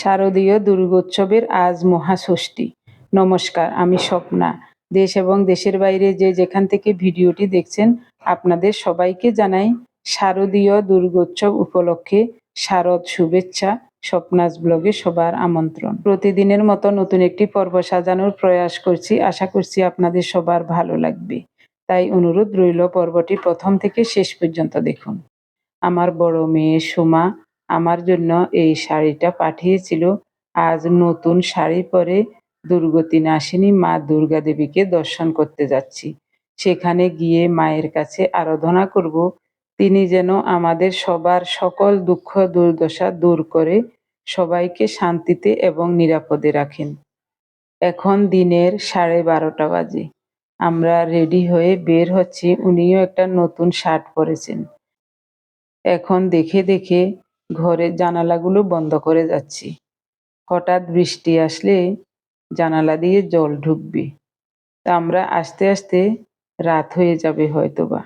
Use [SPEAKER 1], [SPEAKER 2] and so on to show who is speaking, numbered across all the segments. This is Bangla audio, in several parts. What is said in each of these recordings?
[SPEAKER 1] শারদীয় দুর্গোৎসবের আজ মহাষষ্ঠী। নমস্কার, আমি স্বপ্না। দেশ এবং দেশের বাইরে যে যেখান থেকে ভিডিওটি দেখছেন, আপনাদের সবাইকে জানাই শারদীয় দুর্গোৎসব উপলক্ষে শারদ শুভেচ্ছা, স্বপ্নাস ব্লগে সবার আমন্ত্রণ। প্রতিদিনের মতো নতুন একটি পর্ব সাজানোর প্রয়াস করছি, আশা করছি আপনাদের সবার ভালো লাগবে। তাই অনুরোধ রইল পর্বটি প্রথম থেকে শেষ পর্যন্ত দেখুন। আমার বড় মেয়ে সুমা আমার জন্য এই শাড়িটা পাঠিয়েছিল। আজ নতুন শাড়ি পরে দুর্গতি নাসিনী মা দুর্গা দেবীকে দর্শন করতে যাচ্ছি। সেখানে গিয়ে মায়ের কাছে আরাধনা করব। তিনি যেন আমাদের সবার সকল দুঃখ দুর্দশা দূর করে সবাইকে শান্তিতে এবং নিরাপদে রাখেন। এখন দিনের সাড়ে বারোটা বাজে। আমরা রেডি হয়ে বের হচ্ছি। উনিও একটা নতুন শার্ট পরেছেন। এখন দেখে দেখে ঘরের জানালাগুলো বন্ধ করে যাচ্ছি। হঠাৎ বৃষ্টি আসলে জানালা দিয়ে জল ঢুকবে। তা আমরা আস্তে আস্তে রাত হয়ে যাবে হয়তোবা।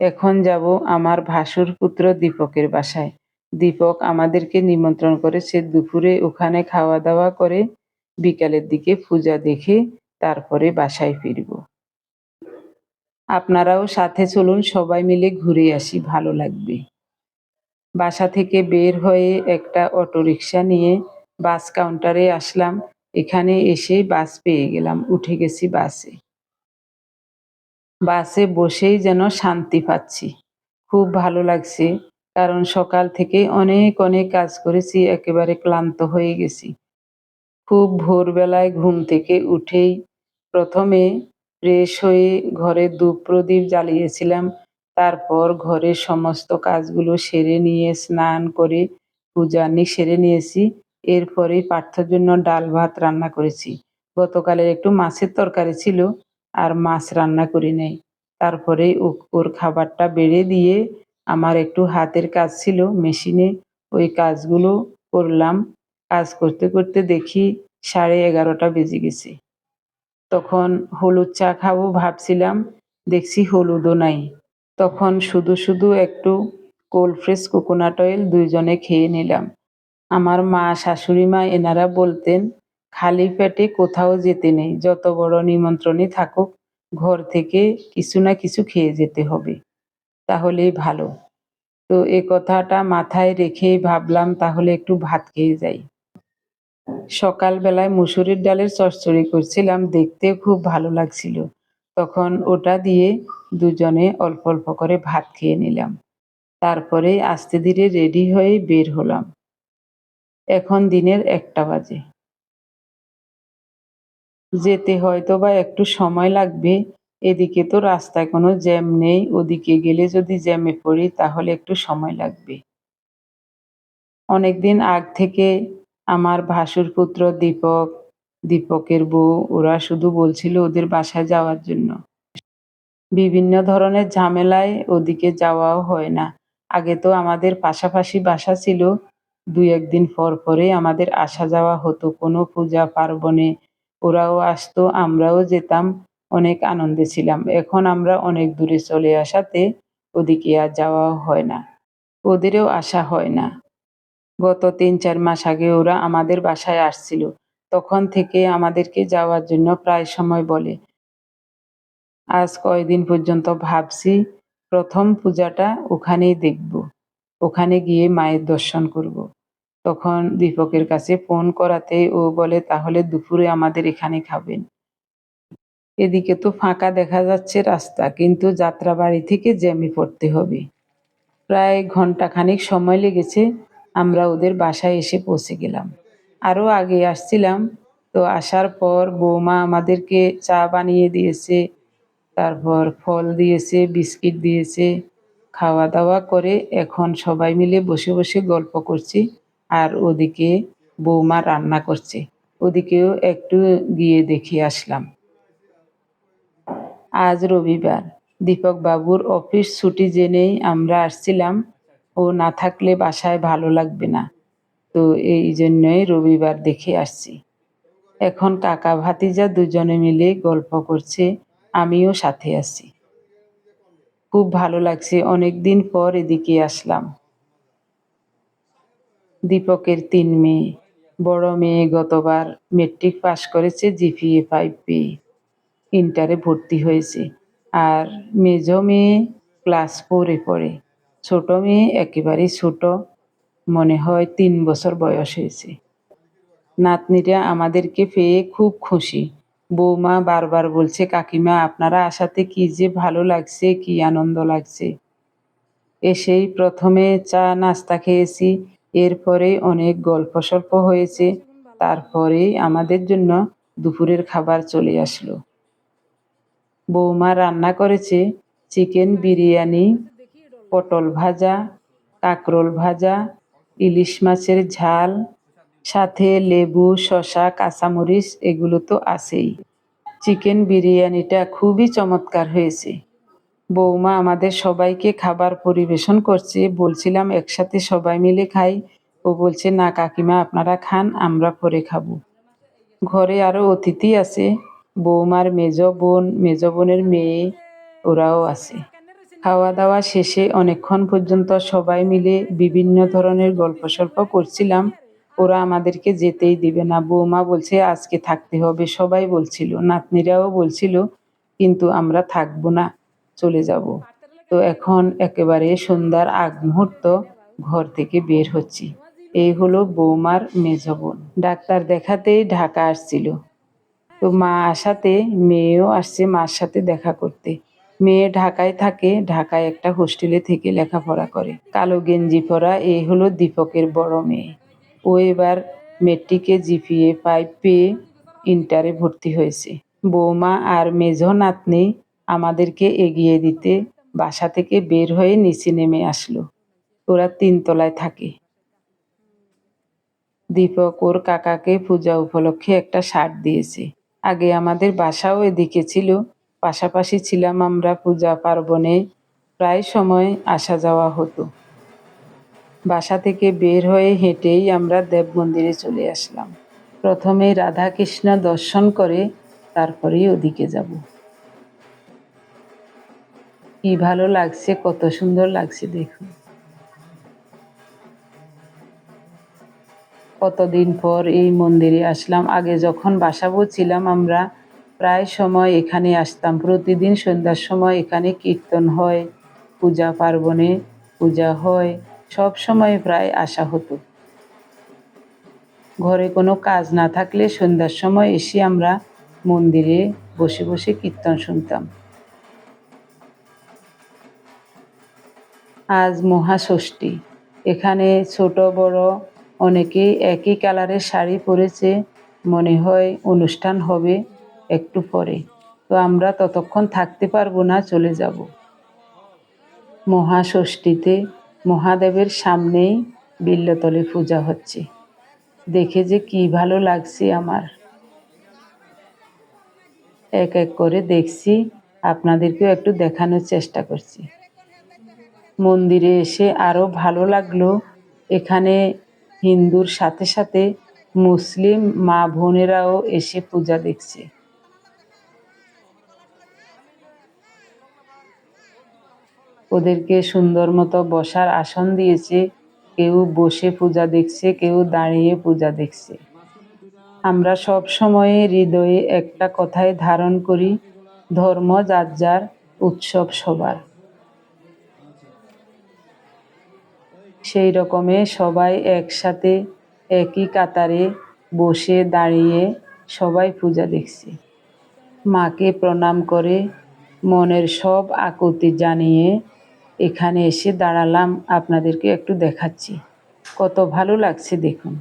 [SPEAKER 1] এখন যাব আমার ভাসুর পুত্র দীপকের বাসায়। দীপক আমাদেরকে নিমন্ত্রণ করেছে দুপুরে ওখানে খাওয়া দাওয়া করে বিকালের দিকে পূজা দেখে তারপরে বাসায় ফিরব। আপনারাও সাথে চলুন, সবাই মিলে ঘুরে আসি, ভালো লাগবে। বাসা থেকে বের হয়ে একটা অটোরিকশা নিয়ে বাস কাউন্টারে আসলাম। এখানে এসে বাস পেয়ে গেলাম, উঠে গেছি বাসে। বাসে বসেই যেন শান্তি পাচ্ছি। খুব ভালো লাগছে, কারণ সকাল থেকে অনেক অনেক কাজ করেছি, একেবারে ক্লান্ত হয়ে গেছি। খুব ভোরবেলায় ঘুম থেকে উঠেই প্রথমে ফ্রেশ হয়ে ঘরে ধূপ প্রদীপ জ্বালিয়েছিলাম। তারপর ঘরের সমস্ত কাজগুলো সেরে নিয়ে, স্নান করে পূজানি সেরে নিয়েছি। এরপরে পার্থর জন্য ডাল ভাত রান্না করেছি। গতকালের একটু মাছের তরকারি ছিল, আর মাছ রান্না করি নাই। তারপরে ওর খাবারটা বেড়ে দিয়ে আমার একটু হাতের কাজ ছিল মেশিনে। ওই কাজগুলো করলাম। কাজ করতে করতে দেখি সাড়ে এগারোটা বেজে গেছে। তখন হলুদ চা খাব ভাবছিলাম, দেখছি হলুদও নাই। তখন শুধু শুধু একটু কোল্ড ফ্রেশ কোকোনাট অয়েল দুইজনে খেয়ে নিলাম। আমার মা, শাশুড়ি মা এনারা বলতেন, খালি পেটে কোথাও যেতে নেই, যত বড় নিমন্ত্রণই থাকুক, ঘর থেকে কিছু না কিছু খেয়ে যেতে হবে। তাহলেই ভালো। তো এ কথাটা মাথায় রেখেই ভাবলাম, তাহলে একটু ভাত খেয়ে যাই। সকালবেলায় মুসুরির ডালের চচ্চড়ি করছিলাম, দেখতে খুব ভালো লাগছিল। তখন ওটা দিয়ে দুজনে অল্প অল্প করে ভাত খেয়ে নিলাম। তারপরে আস্তে ধীরে রেডি হয়ে বের হলাম। এখন দিনের একটা বাজে। যেতে হয়তো বা একটু সময় লাগবে। এদিকে তো রাস্তায় কোনো জ্যাম নেই। ওদিকে গেলে যদি জ্যামে পড়ি, তাহলে একটু সময় লাগবে। অনেকদিন আগ থেকে আমার ভাসুর পুত্র দীপক দীপকের বউ, ওরা শুধু বলছিল ওদের বাসায় যাওয়ার জন্য। বিভিন্ন ধরনের ঝামেলায় ওদিকে যাওয়াও হয় না। আগে তো আমাদের পাশাপাশি বাসা ছিল। দুই একদিন পর পরে আমাদের আসা যাওয়া হতো কোনো পূজা পার্বণে। ওরাও আসতো, আমরাও যেতাম, অনেক আনন্দে ছিলাম। এখন আমরা অনেক দূরে চলে আসাতে ওদিকে আর যাওয়াও হয় না। ওদেরও আসা হয় না। গত তিন চার মাস আগে ওরা আমাদের বাসায় আসছিল। তখন থেকে আমাদেরকে যাওয়ার জন্য প্রায় সময় বলে। আজ কয়দিন পর্যন্ত ভাবছি, প্রথম পূজাটা ওখানেই দেখব। ওখানে গিয়ে মায়ের দর্শন করব। তখন দীপকের কাছে ফোন করাতে ও বলে, তাহলে দুপুরে আমাদের এখানে খাবেন। এদিকে তো ফাঁকা দেখা যাচ্ছে রাস্তা, কিন্তু যাত্রাবাড়ি থেকে জ্যামে পড়তে হবে। প্রায় ঘন্টাখানিক সময় লেগেছে, আমরা ওদের বাসায় এসে পৌঁছে গেলাম। আরও আগে আসছিলাম। তো আসার পর বৌমা আমাদেরকে চা বানিয়ে দিয়েছে, তারপর ফল দিয়েছে, বিস্কিট দিয়েছে খাওয়া দাওয়া করে এখন সবাই মিলে বসে বসে গল্প করছি আর ওদিকে বৌমা রান্না করছে। ওদিকেও একটু গিয়ে দেখে আসলাম। আজ রবিবার। দীপক বাবুর অফিস ছুটি জেনেই আমরা আসছিলাম। ও না থাকলে বাসায় ভালো লাগবে না। তো এই জন্যই রবিবার দেখে আসছি। এখন কাকা ভাতিজা দুজনে মিলে গল্প করছে, আমিও সাথে আছি। খুব ভালো লাগছে অনেক দিন পর এদিকে আসলাম। দীপকের তিন মেয়ে, বড় মেয়ে গতবার মেট্রিক পাশ করেছে জিপিএ ফাইভ পেয়ে ইন্টারে ভর্তি হয়েছে। আর মেজ মেয়ে ক্লাস ফোরে পড়ে, ছোট মেয়ে একেবারেই ছোট। মনে হয় তিন বছর বয়স হয়েছে। নাতনিরা আমাদেরকে পেয়ে খুব খুশি। বৌমা বারবার বলছে, কাকিমা, আপনারা আসাতে কি যে ভালো লাগছে, কি আনন্দ লাগছে? এসেই প্রথমে চা নাস্তা খেয়েছি, এরপরে অনেক গল্প সল্প হয়েছে, তারপরেই আমাদের জন্য দুপুরের খাবার চলে আসলো। বৌমা রান্না করেছে, চিকেন বিরিয়ানি, পটল ভাজা, কাঁকরোল ভাজা ইলিশ মাছের ঝাল, সাথে লেবু শশা কাঁচামরিচ, এগুলো তো আছেই। চিকেন বিরিয়ানিটা খুবই চমৎকার হয়েছে। বৌমা আমাদের সবাইকে খাবার পরিবেশন করছে, বলছিলাম একসাথে সবাই মিলে খাই। ও বলছে, না কাকিমা, আপনারা খান, আমরা পরে খাব। ঘরে আরও অতিথি আছে, বৌমার মেজ বোন, মেজ বোনের মেয়ে, ওরাও আছে। খাওয়া দাওয়া শেষে অনেকক্ষণ পর্যন্ত সবাই মিলে বিভিন্ন ধরনের গল্প সল্প করছিলাম। ওরা আমাদেরকে যেতেই দিবে না। বৌমা বলছে, আজকে থাকতে হবে। সবাই বলছিল, নাতনিরাও বলছিল, কিন্তু আমরা থাকব না, চলে যাব। তো এখন একেবারে সন্ধ্যার আগ মুহূর্ত, ঘর থেকে বের হচ্ছি। এই হলো বৌমার মেজ বোন। ডাক্তার দেখাতেই ঢাকা আসছিল। তো মা আসাতে, মেয়েও আসছে মার সাথে দেখা করতে। মেয়ে ঢাকায় থাকে, ঢাকায় একটা হোস্টেলে থেকে লেখাপড়া করে। কালো গেঞ্জি পরা এই হলো দীপকের বড় মেয়ে। ও এবার মেট্রিকে জিপিএ ফাইভ পেয়ে ইন্টারে ভর্তি হয়েছে। বৌমা আর মেজ নাতনি আমাদেরকে এগিয়ে দিতে বাসা থেকে বের হয়ে নিচে নেমে আসলো। ওরা তিনতলায় থাকে। দীপক ওর কাকাকে পূজা উপলক্ষে একটা শার্ট দিয়েছে। আগে আমাদের বাসাও এদিকে ছিল পাশাপাশি ছিলাম আমরা পূজা পার্বণে। প্রায় সময় আসা যাওয়া হতো। বাসা থেকে বের হয়ে হেঁটেই আমরা দেব মন্দিরে চলে আসলাম। প্রথমে রাধাকৃষ্ণ দর্শন করে তারপরেই ওদিকে যাব। কি ভালো লাগছে, কত সুন্দর লাগছে দেখুন। কতদিন পর এই মন্দিরে আসলাম। আগে যখন বাসাবো ছিলাম আমরা প্রায় সময় এখানে আসতাম। প্রতিদিন সন্ধ্যার সময় এখানে কীর্তন হয়, পূজা পার্বণে পূজা হয়, সব সময় প্রায় আসা হতো। ঘরে কোনো কাজ না থাকলে সন্ধ্যার সময় এসে আমরা মন্দিরে বসে বসে কীর্তন শুনতাম। আজ মহাষষ্ঠী। এখানে ছোট, বড় অনেকেই একই কালারের শাড়ি পরেছে। মনে হয় অনুষ্ঠান হবে একটু পরে। তো আমরা ততক্ষণ থাকতে পারব না, চলে যাব। মহাষষ্ঠীতে মহাদেবের সামনেই বিল্লতলে পূজা হচ্ছে। দেখে যে কি ভালো লাগছে আমার। এক এক করে দেখছি, আপনাদেরকেও একটু দেখানোর চেষ্টা করছি। মন্দিরে এসে আরও ভালো লাগল। এখানে হিন্দুর সাথে সাথে মুসলিম মা বোনেরাও এসে পূজা দেখছে। ওদেরকে সুন্দর মতো বসার আসন দিয়েছে। কেউ বসে পূজা দেখছে, কেউ দাঁড়িয়ে পূজা দেখছে। আমরা সব সময়ে হৃদয়ে একটা কথাই ধারণ করি, ধর্ম যার যার উৎসব সবার। সেই রকমে সবাই একসাথে, একই কাতারে বসে দাঁড়িয়ে সবাই পূজা দেখছে। মাকে প্রণাম করে, মনের সব আকুতি জানিয়ে এখানে এসে দাঁড়ালাম আপনাদেরকে একটু দেখাচ্ছি। কত ভালো লাগছে দেখুন।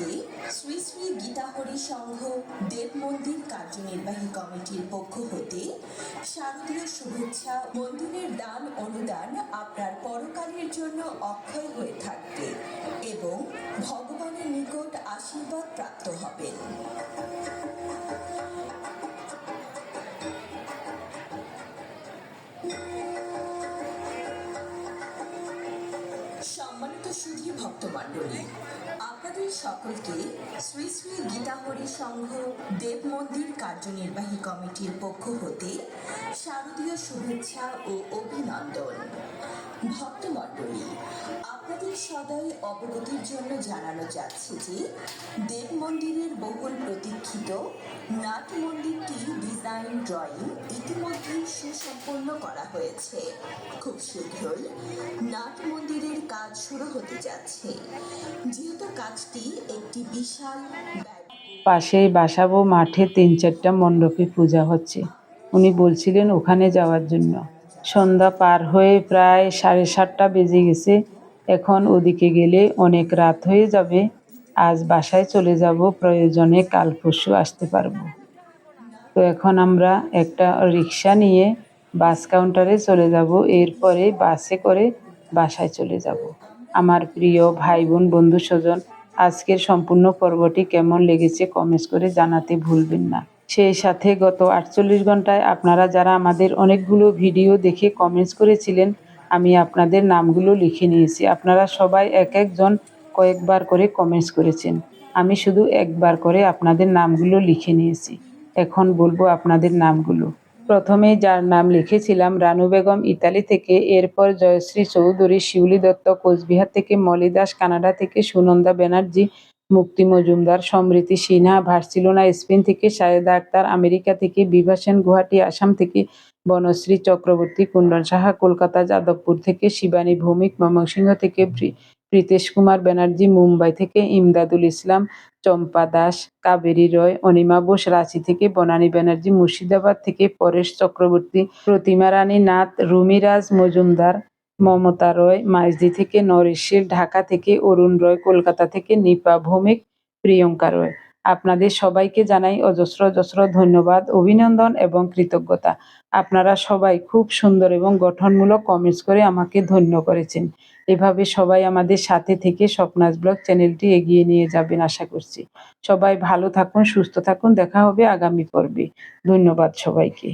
[SPEAKER 2] সকলকে শ্রী শ্রী গীতাহরি সংঘ দেব মন্দির কার্যনির্বাহী কমিটির পক্ষ হতে শারদীয় শুভেচ্ছা, মন্দিরের দান, অনুদান আপনার পরকালের জন্য অক্ষয় হয়ে থাকবে এবং ভগবানের নিকট আশীর্বাদ প্রাপ্ত হবেন। সম্মানিত সুধী ভক্তমণ্ডলী আপনাদের সকলকে শ্রী শ্রী গীতাহরি সংঘ দেব মন্দির কার্যনির্বাহী কমিটির পক্ষ হতে শারদীয় শুভেচ্ছা ও অভিনন্দন। ভক্তমণ্ডলী আপনাদের সদয় অবগতির জন্য জানানো যাচ্ছে যে দেব মন্দিরের বহুল প্রতীক্ষিত নাট মন্দিরটি ডিজাইন ড্রয়িং ইতিমধ্যেই সুসম্পন্ন করা হয়েছে। খুব শীঘ্রই নাট মন্দিরের কাজ শুরু হতে যাচ্ছে। যেহেতু কাজটি একটি বিশাল
[SPEAKER 1] পাশেই বাসাবো মাঠে তিন চারটা মণ্ডপে পূজা হচ্ছে। উনি বলছিলেন ওখানে যাওয়ার জন্য। সন্ধ্যা পার হয়ে প্রায় সাড়ে সাতটা বেজে গেছে। এখন ওদিকে গেলে অনেক রাত হয়ে যাবে। আজ বাসায় চলে যাব, প্রয়োজনে কাল পরশু আসতে পারব। তো এখন আমরা একটা রিক্সা নিয়ে বাস কাউন্টারে চলে যাব। এরপরে বাসে করে বাসায় চলে যাব। আমার প্রিয় ভাই বোন বন্ধু স্বজন, আজকের সম্পূর্ণ পর্বটি কেমন লেগেছে কমেন্টস করে জানাতে ভুলবেন না। সেই সাথে গত আটচল্লিশ ঘন্টায় আপনারা যারা আমাদের অনেকগুলো ভিডিও দেখে কমেন্টস করেছিলেন আমি আপনাদের নামগুলো লিখে নিয়েছি। আপনারা সবাই এক একজন কয়েকবার করে কমেন্টস করেছেন। আমি শুধু একবার করে আপনাদের নামগুলো লিখে নিয়েছি। এখন বলব আপনাদের নামগুলো। প্রথমে যার নাম লিখেছিলাম রানু বেগম ইতালি থেকে, এরপর জয়শ্রী চৌধুরী শিউলি দত্ত কোচবিহার থেকে, মলি দাস কানাডা থেকে, সুনন্দা ব্যানার্জি, মুক্তি মজুমদার, সমৃতি সিনহা ভার্সিলোনা, স্পেন থেকে, সায়েদা আক্তার আমেরিকা থেকে, বিভা সেন গুয়াহাটি, আসাম থেকে বনশ্রী চক্রবর্তী, কুণ্ডন সাহা, কলকাতা, যাদবপুর থেকে শিবানী ভৌমিক, ময়মনসিংহ থেকে প্রীতেশ কুমার ব্যানার্জি, মুম্বাই থেকে ইমদাদুল ইসলাম, চম্পা দাস, কাবেরী রয়, অনিমা বোস, রাঁচি থেকে বনানী ব্যানার্জি, মুর্শিদাবাদ থেকে পরেশ চক্রবর্তী, প্রতিমা রানী নাথ, রুমিরাজ মজুমদার, মমতা রয়, মাইজদি থেকে নরেশের ঢাকা থেকে অরুণ রয়, কলকাতা থেকে নিপা ভৌমিক, প্রিয়ঙ্কা রয়। আপনাদের সবাইকে জানাই অজস্র অজস্র ধন্যবাদ, অভিনন্দন এবং কৃতজ্ঞতা। আপনারা সবাই খুব সুন্দর এবং গঠনমূলক কমেন্টস করে আমাকে ধন্য করেছেন। এভাবে সবাই আমাদের সাথে থেকে স্বপ্নাস ব্লগ চ্যানেলটি এগিয়ে নিয়ে যাবেন আশা করছি। সবাই ভালো থাকুন, সুস্থ থাকুন, দেখা হবে আগামী পর্বে। ধন্যবাদ সবাইকে।